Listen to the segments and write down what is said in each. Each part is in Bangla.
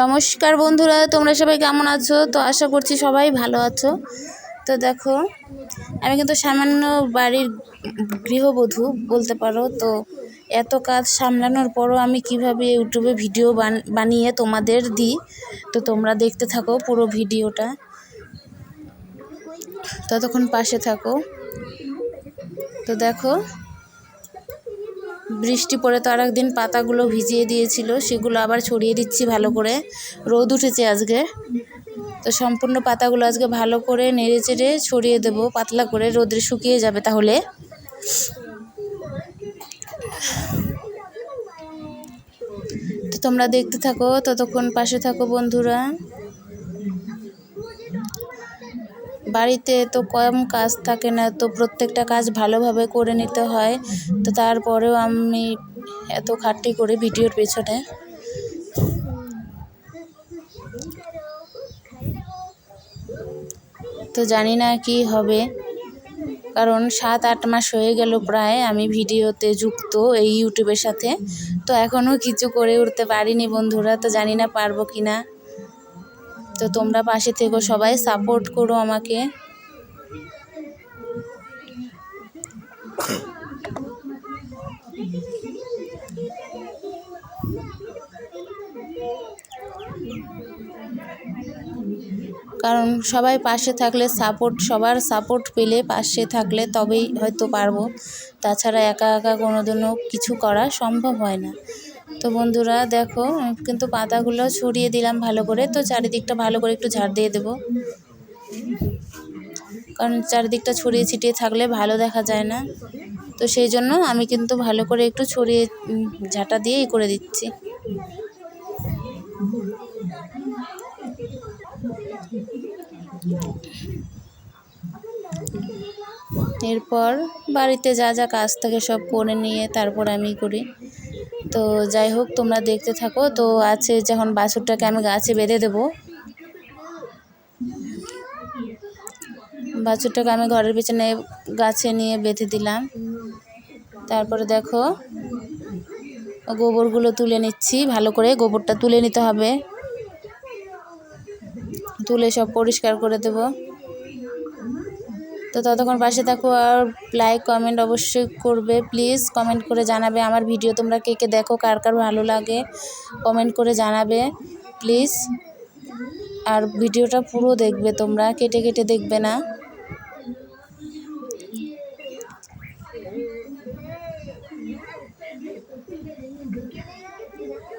নমস্কার বন্ধুরা, তোমরা সবাই কেমন আছো? তো আশা করছি সবাই ভালো আছো। তো দেখো, আমি কিন্তু সামান্য বাড়ির গৃহবধূ বলতে পারো। তো এত কাজ সামলানোর পরও আমি কীভাবে ইউটিউবে ভিডিও বানিয়ে তোমাদের দিই, তো তোমরা দেখতে থাকো পুরো ভিডিওটা। ততক্ষণ পাশে থাকো। তো দেখো বৃষ্টি পড়ে তো আর একদিন পাতাগুলো ভিজিয়ে দিয়েছিল, সেগুলো আবার ছড়িয়ে দিচ্ছি ভালো করে। রোদ উঠেছে আজকে। তো সম্পূর্ণ পাতাগুলো আজকে ভালো করে নেড়ে চেড়ে ছড়িয়ে দেবো, পাতলা করে রোদে শুকিয়ে যাবে তাহলে। তো তোমরা দেখতে থাকো, ততক্ষণ পাশে থাকো বন্ধুরা। বাড়িতে তো কম কাজ থাকে না, তো প্রত্যেকটা কাজ ভালোভাবে করে নিতে হয়। তো তারপরেও আমি এত খাটনি করি ভিডিওর পেছনে। তো জানি না কি হবে, কারণ সাত, আট মাস হয়ে গেল প্রায় আমি ভিডিওতে যুক্ত এই ইউটিউবের সাথে। তো এখনও কিছু করে উঠতে পারিনি বন্ধুরা, তো জানি না পারব কি না তো তোমরা পাশে থেকো, সবাই সাপোর্ট করো আমাকে। কারণ সবাই পাশে থাকলে সাপোর্ট সবার সাপোর্ট পেলে পাশে থাকলে তবেই হয়তো পারব। তাছাড়া একা একা কোনো দিনও কিছু করা সম্ভব হয় না। তো বন্ধুরা দেখো, কিন্তু পাতাগুলো ছড়িয়ে দিলাম ভালো করে, তো চারিদিকটা ভালো করে একটু ঝাড় দিয়ে দেবো। কারণ চারিদিকটা ছড়িয়ে ছিটিয়ে থাকলে ভালো দেখা যায় না। তো সেই জন্য আমি কিন্তু ভালো করে একটু ছড়িয়ে ঝাঁটা দিয়েই করে দিচ্ছি। এরপর বাড়িতে যা যা কাজ থাকে সব করে নিয়ে তারপর আমি করি। তো যাই হোক, তোমরা দেখতে থাকো। তো আছে যখন বাছুরটাকে আমি গাছে বেঁধে দেবো। বাছুরটাকে আমি ঘরের পিছনে গাছে নিয়ে বেঁধে দিলাম। তারপরে দেখো, গোবরগুলো তুলে নিচ্ছি। ভালো করে গোবরটা তুলে নিতে হবে। তুলে সব পরিষ্কার করে দেব। তো ততক্ষণ পাশে থাকো আর লাইক কমেন্ট অবশ্যই করবে। প্লিজ কমেন্ট করে জানাবে আমার ভিডিও তোমরা কে কে দেখো, কার কার ভালো লাগে। কমেন্ট করে জানাবে প্লিজ আর ভিডিওটা পুরো দেখবে তোমরা, কেটে কেটে দেখবে না।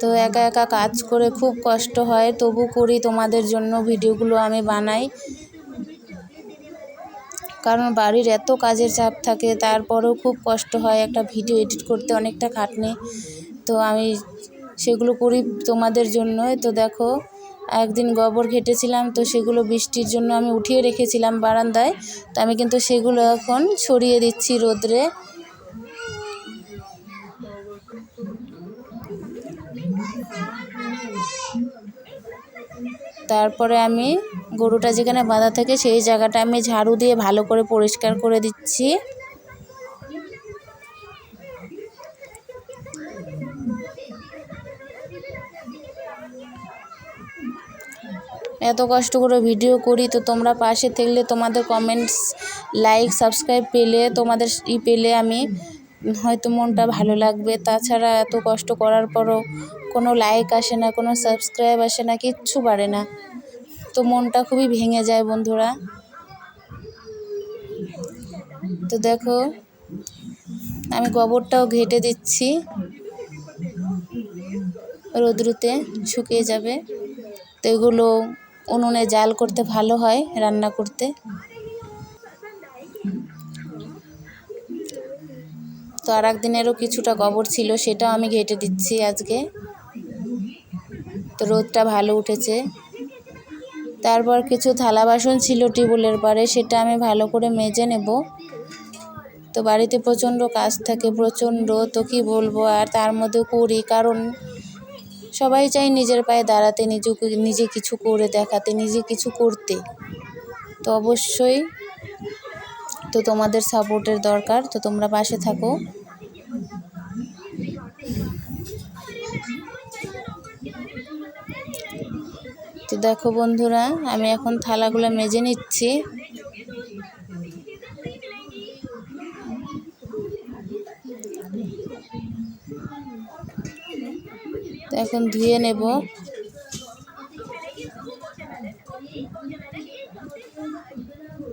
তো একা একা কাজ করে খুব কষ্ট হয়, তবু করি তোমাদের জন্য ভিডিওগুলো আমি বানাই। কারণ বাড়ির এত কাজের চাপ থাকে, তারপরেও খুব কষ্ট হয় একটা ভিডিও এডিট করতে অনেকটা খাটনি। তো আমি সেগুলো করি তোমাদের জন্যই তো দেখো, একদিন গোবর ঘেটেছিলাম, তো সেগুলো বৃষ্টির জন্য আমি উঠিয়ে রেখেছিলাম বারান্দায়। তো আমি কিন্তু সেগুলো এখন ছড়িয়ে দিচ্ছি রোদ্রে। তারপরে আমি গরুটা যেখানে বাঁধা থাকে সেই জায়গাটা আমি ঝাড়ু দিয়ে ভালো করে পরিষ্কার করে দিচ্ছি। এত কষ্ট করে ভিডিও করি তো তোমরা পাশে থাকলে তোমাদের কমেন্টস লাইক সাবস্ক্রাইব পেলে তোমাদের ই পেলে আমি হয়তো মনটা ভালো লাগবে। তাছাড়া এত কষ্ট করার পরও কোনো লাইক আসে না, কোনো সাবস্ক্রাইব আসে না, কিচ্ছু বাড়ে না। তো মনটা খুবই ভেঙে যায় বন্ধুরা। তো দেখো, আমি গোবরটাও ঘেটে দিচ্ছি। রোদ্রুতে শুকিয়ে যাবে। তো এগুলো উনুনে জাল করতে ভালো হয় রান্না করতে। তো আর একদিনেরও কিছুটা গোবর ছিল, সেটাও আমি ঘেটে দিচ্ছি আজকে। তো রোদটা ভালো উঠেছে। তারপর কিছু থালা বাসন ছিল টিউবওয়েলের পারে সেটা আমি ভালো করে মেজে নেব। তো বাড়িতে প্রচণ্ড কাজ থাকে, প্রচণ্ড, তো কী বলব? আর তার মধ্যে করি, কারণ সবাই চাই নিজের পায়ে দাঁড়াতে নিজে নিজে কিছু করে দেখাতে, নিজে কিছু করতে। তো অবশ্যই তো তোমাদের সাপোর্টের দরকার, তো তোমরা পাশে থাকো। তো দেখো বন্ধুরা, আমি এখন থালাগুলো মেজে নিচ্ছি। এখন ধুয়ে নেব।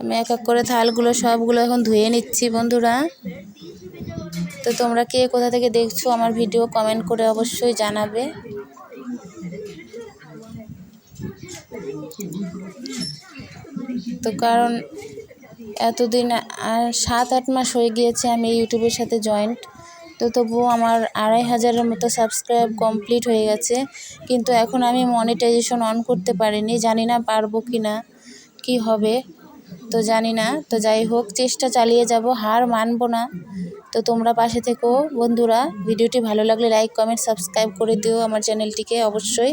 আমি এক এক করে থালগুলো, সবগুলো এখন ধুয়ে নিচ্ছি বন্ধুরা। তো তোমরা কে কোথা থেকে দেখছ আমার ভিডিও কমেন্ট করে অবশ্যই জানাবে। তো কারণ এতদিন আর সাত, আট মাস হয়ে গিয়েছে আমি ইউটিউবের সাথে জয়েন্ট তো তবুও আমার আড়াই হাজারের মতো সাবস্ক্রাইব কমপ্লিট হয়ে গেছে। কিন্তু এখন আমি মনিটাইজেশন অন করতে পারিনি। জানি না পারব কি না কী হবে, তো জানি না। তো যাই হোক, চেষ্টা চালিয়ে যাব, হার মানব না। তো তোমরা পাশে থেকো বন্ধুরা। ভিডিওটি ভালো লাগলে লাইক কমেন্ট সাবস্ক্রাইব করে দিও। আমার চ্যানেলটিকে অবশ্যই।